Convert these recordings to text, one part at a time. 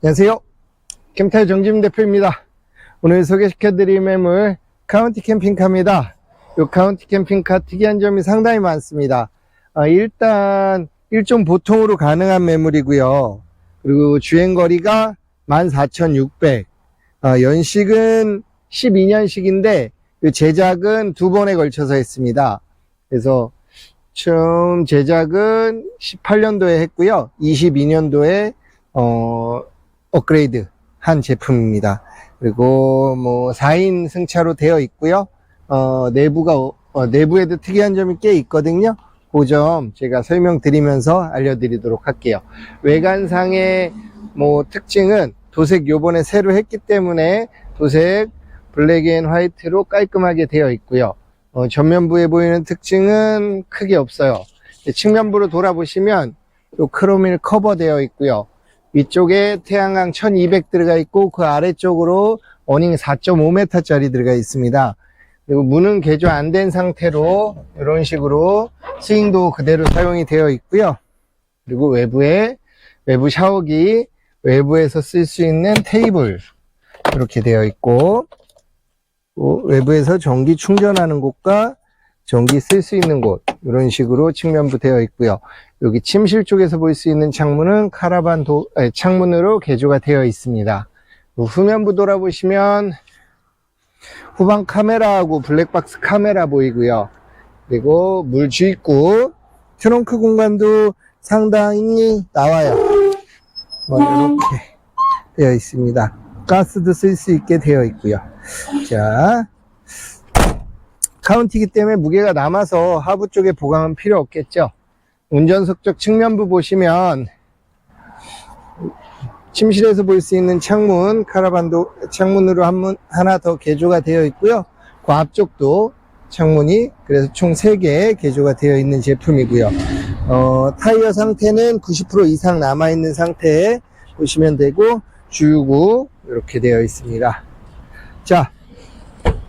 안녕하세요. 캠타의 정지민 대표입니다. 오늘 소개시켜드릴 매물 카운티 캠핑카입니다. 이 카운티 캠핑카 특이한 점이 상당히 많습니다. 아, 일단 일종 보통으로 가능한 매물이고요. 그리고 주행거리가 14,600. 아, 연식은 12년식인데 제작은 두 번에 걸쳐서 했습니다. 그래서 처음 제작은 18년도에 했고요. 22년도에 어, 업그레이드 한 제품입니다. 그리고 뭐 4인 승차로 되어 있고요. 어, 내부가 어, 내부에도 특이한 점이 꽤 있거든요. 그 점 제가 설명드리면서 알려드리도록 할게요. 외관상의 뭐 특징은 도색 요번에 새로 했기 때문에 도색 블랙 앤 화이트로 깔끔하게 되어 있고요. 어, 전면부에 보이는 특징은 크게 없어요. 측면부로 돌아보시면 요 크로밀 커버되어 있고요. 위쪽에 태양광 1200 들어가 있고 그 아래쪽으로 어닝 4.5m 짜리 들어가 있습니다. 그리고 문은 개조 안 된 상태로 이런 식으로 스윙도 그대로 사용이 되어 있고요. 그리고 외부에 외부 샤워기, 외부에서 쓸 수 있는 테이블 이렇게 되어 있고 또 외부에서 전기 충전하는 곳과 전기 쓸 수 있는 곳 이런 식으로 측면부 되어 있고요. 여기 침실 쪽에서 볼 수 있는 창문은 카라반 도, 아니, 창문으로 개조가 되어 있습니다. 후면부 돌아보시면 후방 카메라하고 블랙박스 카메라 보이고요. 그리고 물 주입구 트렁크 공간도 상당히 나와요. 뭐 이렇게 되어 있습니다. 가스도 쓸 수 있게 되어 있고요. 자, 카운티기 때문에 무게가 남아서 하부 쪽에 보강은 필요 없겠죠. 운전석 쪽 측면부 보시면 침실에서 볼 수 있는 창문, 카라반도 창문으로 한 문, 하나 더 개조가 되어 있고요. 그 앞쪽도 창문이 그래서 총 3개 개조가 되어 있는 제품이고요. 어, 타이어 상태는 90% 이상 남아있는 상태에 보시면 되고 주유구 이렇게 되어 있습니다. 자,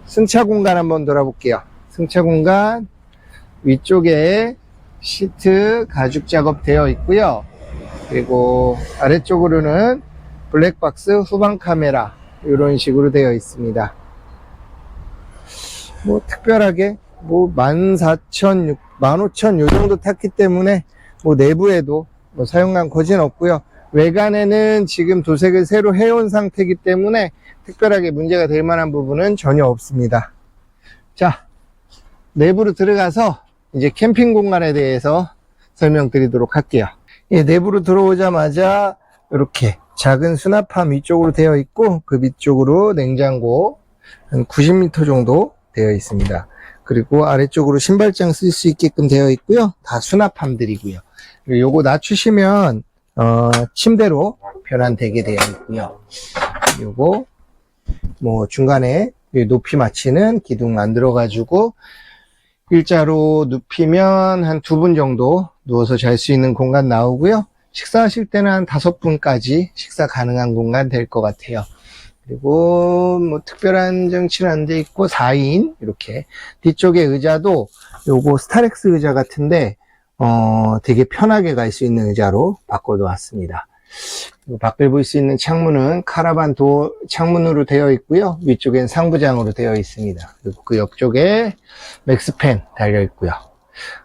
승차 공간 한번 돌아볼게요. 승차 공간 위쪽에 시트 가죽 작업 되어 있고요. 그리고 아래쪽으로는 블랙박스 후방 카메라 이런 식으로 되어 있습니다. 뭐 특별하게 뭐 14,000, 15,000 요 정도 탔기 때문에 뭐 내부에도 뭐 사용감 거진 없고요. 외관에는 지금 도색을 새로 해온 상태이기 때문에 특별하게 문제가 될 만한 부분은 전혀 없습니다. 자, 내부로 들어가서 이제 캠핑 공간에 대해서 설명드리도록 할게요. 예, 내부로 들어오자마자 이렇게 작은 수납함 위쪽으로 되어 있고 그 위쪽으로 냉장고 한 90m 정도 되어 있습니다. 그리고 아래쪽으로 신발장 쓸 수 있게끔 되어 있고요. 다 수납함들이고요. 요거 낮추시면 어, 침대로 변환되게 되어 있고요. 요거 뭐 중간에 이 높이 맞추는 기둥 만들어가지고 일자로 눕히면 한 두 분 정도 누워서 잘 수 있는 공간 나오고요. 식사하실 때는 한 다섯 분까지 식사 가능한 공간 될 것 같아요. 그리고 뭐 특별한 정치는 안 돼 있고 4인 이렇게 뒤쪽에 의자도 요거 스타렉스 의자 같은데 어 되게 편하게 갈 수 있는 의자로 바꿔놓았습니다. 밖을 볼 수 있는 창문은 카라반 도 창문으로 되어 있고요. 위쪽엔 상부장으로 되어 있습니다. 그리고 그 옆쪽에 맥스팬 달려 있고요.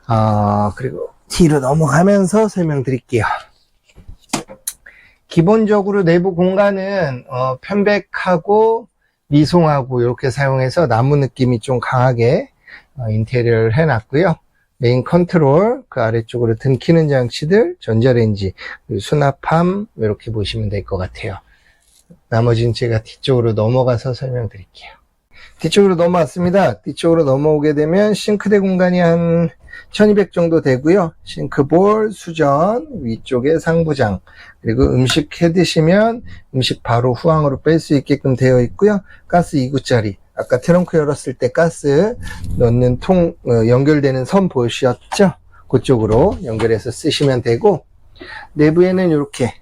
아 그리고 뒤로 넘어가면서 설명드릴게요. 기본적으로 내부 공간은 어, 편백하고 미송하고 이렇게 사용해서 나무 느낌이 좀 강하게 어, 인테리어를 해놨고요. 메인 컨트롤, 그 아래쪽으로 등 키는 장치들, 전자레인지, 수납함 이렇게 보시면 될 것 같아요. 나머지는 제가 뒤쪽으로 넘어가서 설명드릴게요. 뒤쪽으로 넘어왔습니다. 뒤쪽으로 넘어오게 되면 싱크대 공간이 한 1200 정도 되고요. 싱크볼, 수전, 위쪽에 상부장, 그리고 음식 해 드시면 음식 바로 후황으로 뺄 수 있게끔 되어 있고요. 가스 2구짜리. 아까 트렁크 열었을 때 가스 넣는 통, 어, 연결되는 선 보셨죠? 그쪽으로 연결해서 쓰시면 되고, 내부에는 이렇게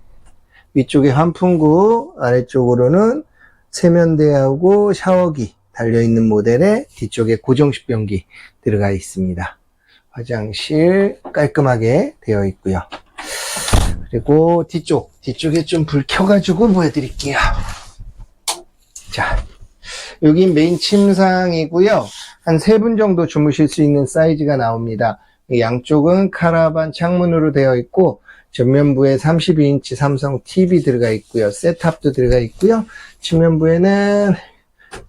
위쪽에 환풍구, 아래쪽으로는 세면대하고 샤워기 달려있는 모델에 뒤쪽에 고정식 변기 들어가 있습니다. 화장실 깔끔하게 되어 있고요. 그리고 뒤쪽, 뒤쪽에 좀 불 켜가지고 보여드릴게요. 자, 여기 메인 침상이고요. 한 세 분 정도 주무실 수 있는 사이즈가 나옵니다. 양쪽은 카라반 창문으로 되어 있고 전면부에 32인치 삼성 TV 들어가 있고요. 셋탑도 들어가 있고요. 측면부에는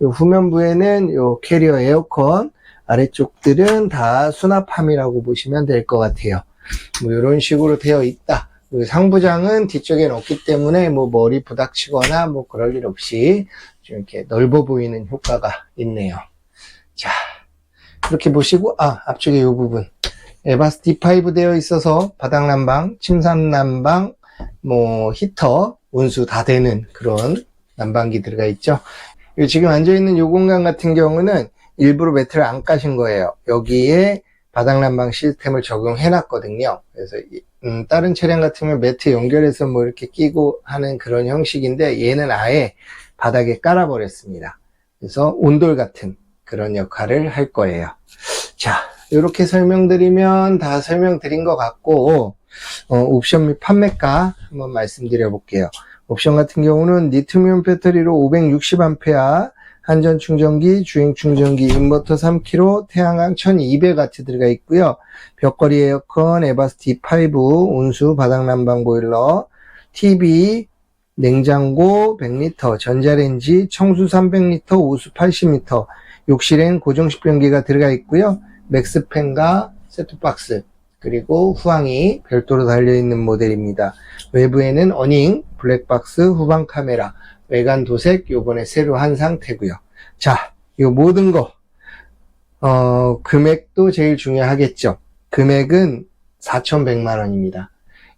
요 후면부에는 요 캐리어 에어컨 아래쪽들은 다 수납함이라고 보시면 될 것 같아요. 뭐 이런 식으로 되어 있다. 그리고 상부장은 뒤쪽엔 없기 때문에 뭐 머리 부닥치거나 뭐 그럴 일 없이 좀 이렇게 넓어 보이는 효과가 있네요. 자, 이렇게 보시고, 아, 앞쪽에 이 부분. 에바스 D5 되어 있어서 바닥 난방, 침상 난방, 뭐 히터, 온수 다 되는 그런 난방기 들어가 있죠. 요 지금 앉아 있는 요 공간 같은 경우는 일부러 매트를 안 까신 거예요. 여기에 바닥 난방 시스템을 적용해 놨거든요. 그래서 이- 음, 다른 차량 같으면 매트 연결해서 뭐 이렇게 끼고 하는 그런 형식인데 얘는 아예 바닥에 깔아 버렸습니다. 그래서 온돌 같은 그런 역할을 할 거예요. 자, 이렇게 설명드리면 다 설명드린 것 같고, 어, 옵션 및 판매가 한번 말씀드려 볼게요. 옵션 같은 경우는 리튬이온 배터리로 560A, 한전 충전기, 주행 충전기, 인버터 3kg, 태양광 1200W 들어가 있고요. 벽걸이 에어컨, 에바스 D5, 온수, 바닥 난방 보일러, TV, 냉장고 100리터, 전자레인지, 청수 300리터, 오수 80리터, 욕실엔 고정식 변기가 들어가 있고요. 맥스팬과 셋톱박스, 그리고 후황이 별도로 달려있는 모델입니다. 외부에는 어닝, 블랙박스, 후방 카메라, 외관 도색 요번에 새로 한 상태고요. 자, 이 모든 거 어, 금액도 제일 중요하겠죠. 금액은 4,100만 원입니다.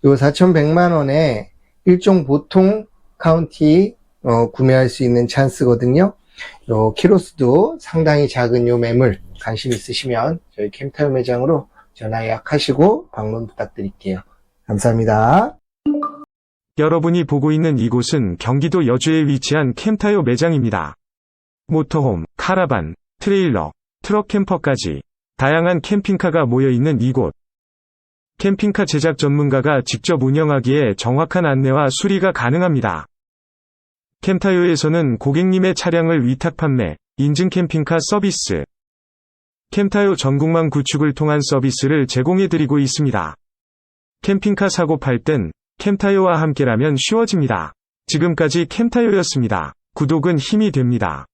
요 4,100만 원에 일종 보통 카운티 어, 구매할 수 있는 찬스거든요. 요 키로수도 상당히 작은 요 매물 관심 있으시면 저희 캠타요 매장으로 전화 예약하시고 방문 부탁드릴게요. 감사합니다. 여러분이 보고 있는 이곳은 경기도 여주에 위치한 캠타요 매장입니다. 모터홈, 카라반, 트레일러, 트럭 캠퍼까지 다양한 캠핑카가 모여 있는 이곳. 캠핑카 제작 전문가가 직접 운영하기에 정확한 안내와 수리가 가능합니다. 캠타요에서는 고객님의 차량을 위탁 판매, 인증 캠핑카 서비스, 캠타요 전국망 구축을 통한 서비스를 제공해 드리고 있습니다. 캠핑카 사고 팔 땐 캠타요와 함께라면 쉬워집니다. 지금까지 캠타요였습니다. 구독은 힘이 됩니다.